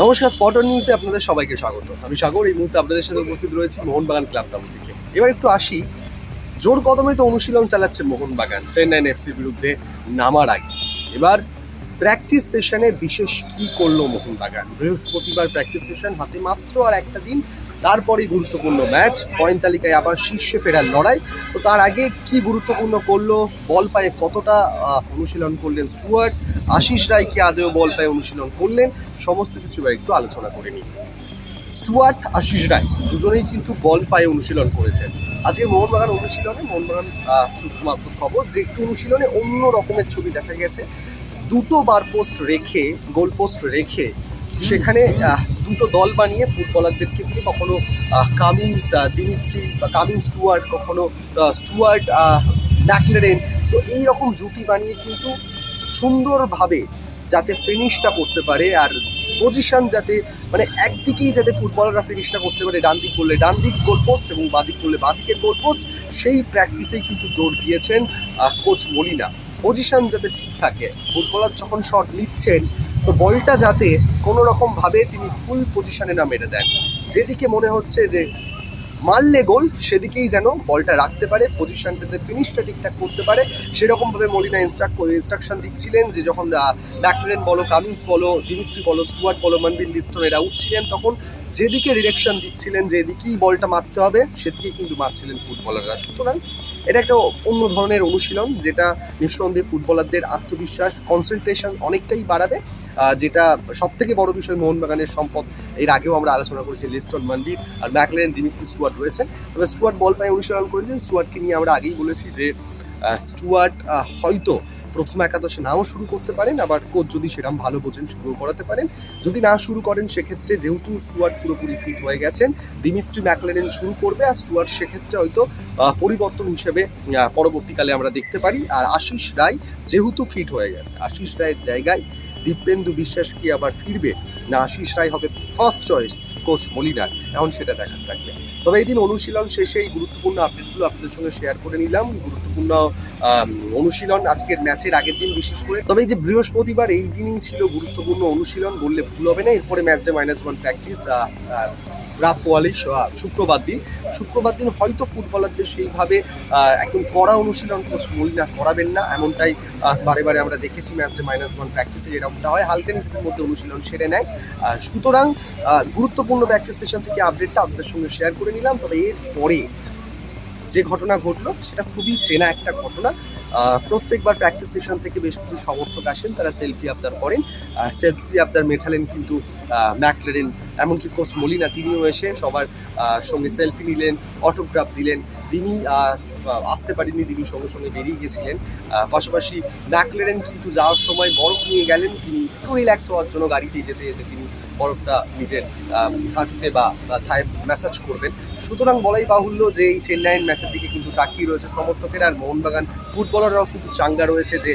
নমস্কার, spot on নিউজে আপনাদের সবাইকে স্বাগত। আমি সাগর, এই মুহূর্তে আপনাদের সাথে উপস্থিত রয়েছি মোহনবাগান ক্লাব তাবু থেকে। এবার একটু আসি, জোর কদমে তো অনুশীলন চালাচ্ছে মোহনবাগান চেন্নাই এফসির বিরুদ্ধে নামার আগে। এবার প্র্যাকটিস সেশনে বিশেষ কি করল মোহনবাগান? বৃহস্পতিবার প্র্যাকটিস সেশন হাতে মাত্র আর একটা দিন তারপরেই গুরুত্বপূর্ণ ম্যাচ। পয়েন্ট তালিকায় আবার শীর্ষে ফেরার লড়াই। তো তার আগে কি গুরুত্বপূর্ণ করল? বল পায়ে কতটা অনুশীলন করলেন স্টুয়ার্ট? আশিস রায় কি আদেও বল পায়ে অনুশীলন করলেন? সমস্ত কিছু একটু আলোচনা করে নিই। স্টুয়ার্ট আশিস রায় দুজনেই কিন্তু বল পায়ে অনুশীলন করেছেন। আজকে মোহনবাগান অনুশীলনে মোহনবাগান আহ, সূত্র খবর যে একটু অনুশীলনে অন্য রকমের ছবি দেখা গেছে। দুটো বার পোস্ট রেখে গোল পোস্ট রেখে সেখানে দুটো দল বানিয়ে ফুটবলারদেরকে দিয়ে কখনো কামিংস দিমিত্রি বা কামিংস স্টুয়ার্ট কখনো আহ, ম্যাকলেরেন তো এই রকম জুটি বানিয়ে কিন্তু সুন্দরভাবে যাতে ফিনিশটা করতে পারে আর পজিশন যাতে মানে একদিকেই যাতে ফুটবলাররা ফিনিশটা করতে পারে ডান দিক করলে ডান দিক গোল পোস্ট এবং বাঁ দিক করলে বাঁ দিকের গোল পোস্ট সেই প্র্যাকটিসেই কিন্তু জোর দিয়েছেন কোচ মলিনা। পজিশন যাতে ঠিক থাকে ফুটবলার যখন শট নিচ্ছেন তো বলটা যাতে কোনো রকমভাবে তিনি ফুল পজিশনে না মেরে দেন। যেদিকে মনে হচ্ছে যে মারলে গোল, সেদিকেই যেন বলটা রাখতে পারে পজিশনটাতে ফিনিশটা ঠিকঠাক করতে পারে। সেরকমভাবে মলিনা ইনস্ট্রাক্ট করে ইনস্ট্রাকশন দিচ্ছিলেন যে যখন ব্যাকলেন বলো কামিন্স বলো দিমিত্রি বলো স্টুয়ার্ট বলো মনবিন লিস্টন এরা উঠছিলেন, তখন যেদিকে ডিরেকশন দিচ্ছিলেন, যেদিকেই বলটা মারতে হবে সেদিকে কিন্তু মারছিলেন ফুটবলাররা সুতরাং এটা একটা অন্য ধরনের অনুশীলন, যেটা নিঃসন্দেহে ফুটবলারদের আত্মবিশ্বাস কনসেন্ট্রেশন অনেকটাই বাড়াবে। যেটা সব থেকে বড় বিষয় মোহনবাগানের সম্পদ, এর আগেও আমরা আলোচনা করেছি লিস্টন মানবির আর ম্যাকলেন, দিমিত্রি স্টুয়ার্ট রয়েছেন। তবে স্টুয়ার্ট বল পায়ে অনুশীলন করেছেন। স্টুয়ার্টকে নিয়ে আমরা আগেই বলেছি যে স্টুয়ার্ট হয়তো প্রথম একাদশে নাও শুরু করতে পারেন, আবার কোচ যদি সেরকম ভালো বোঝেন শুরু করাতে পারেন। যদি না শুরু করেন, সেক্ষেত্রে যেহেতু স্টুয়ার্ট পুরোপুরি ফিট হয়ে গেছেন, দিমিত্রি ম্যাকলেন শুরু করবে, আর স্টুয়ার্ট সেক্ষেত্রে হয়তো পরিবর্তন হিসেবে পরবর্তীকালে আমরা দেখতে পারি। আর আশিস রায় যেহেতু ফিট হয়ে গেছে, আশিস রায়ের জায়গায় দিব্যেন্দু বিশ্বাস কি আবার ফিরবে? না, আশিস রায় হবে ফার্স্ট চয়েস কোচ মলিনার। এখন সেটা দেখার থাকবে। তবে এই দিন অনুশীলন শেষে এই গুরুত্বপূর্ণ আপডেটগুলো আপনাদের সঙ্গে শেয়ার করে নিলাম। গুরুত্বপূর্ণ অনুশীলন আজকের ম্যাচের আগের দিন বিশেষ করে। তবে এই যে বৃহস্পতিবার এই দিনই ছিল গুরুত্বপূর্ণ অনুশীলন বললে ভুল হবে না। এরপরে match day minus one practice রাত পোয়ালি শুক্রবার দিন। শুক্রবার দিন হয়তো ফুটবলারদের সেইভাবে একদম কড়া অনুশীলন কোচ মলিনা করাবেন না। এমনটাই বারে বারে আমরা দেখেছি ম্যাচটা মাইনাস ওয়ান প্র্যাকটিসে যেরকমটা হয়। হালকা নিজেদের মধ্যে অনুশীলন সেরে নেয়। সুতরাং গুরুত্বপূর্ণ প্র্যাকটিস সেশন থেকে আপডেটটা আপনাদের সঙ্গে শেয়ার করে নিলাম। তবে এর পরে যে ঘটনা ঘটলো, সেটা খুবই চেনা একটা ঘটনা। প্রত্যেকবার প্র্যাকটিস সেশন থেকে বেশ কিছু সমর্থক আসেন, তারা সেলফি আবদার করেন। সেলফি আবদার মেঠালেন কিন্তু ম্যাকলেরেন এমনকি কোচ মলিনা, তিনিও এসে সবার সঙ্গে সেলফি নিলেন অটোগ্রাফ দিলেন। তিনি আসতে পারেননি তিনি সঙ্গে সঙ্গে বেরিয়ে গেছিলেন। পাশাপাশি ম্যাকলেরেন কিন্তু যাওয়ার সময় বরফ নিয়ে গেলেন। তিনি একটু রিল্যাক্স হওয়ার জন্য গাড়িতে যেতে যেতে তিনি বরফটা নিজের হাঁটুতে বা থায় ম্যাসাজ করবেন। সুতরাং বলাই বাহুল্য যে এই চেন্নাইয়ের ম্যাচের দিকে কিন্তু তাকিয়ে রয়েছে সমর্থকেরা। আর মোহনবাগান ফুটবলাররাও কিন্তু চাঙ্গা রয়েছে যে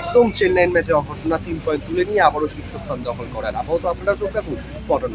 একদম চেন্নাইয়ের ম্যাচে অঘটনা তিন পয়েন্ট তুলে নিয়ে আবারও শীর্ষস্থান দখল করার আপাতত আপনারা চোখ রাখুন স্পট অন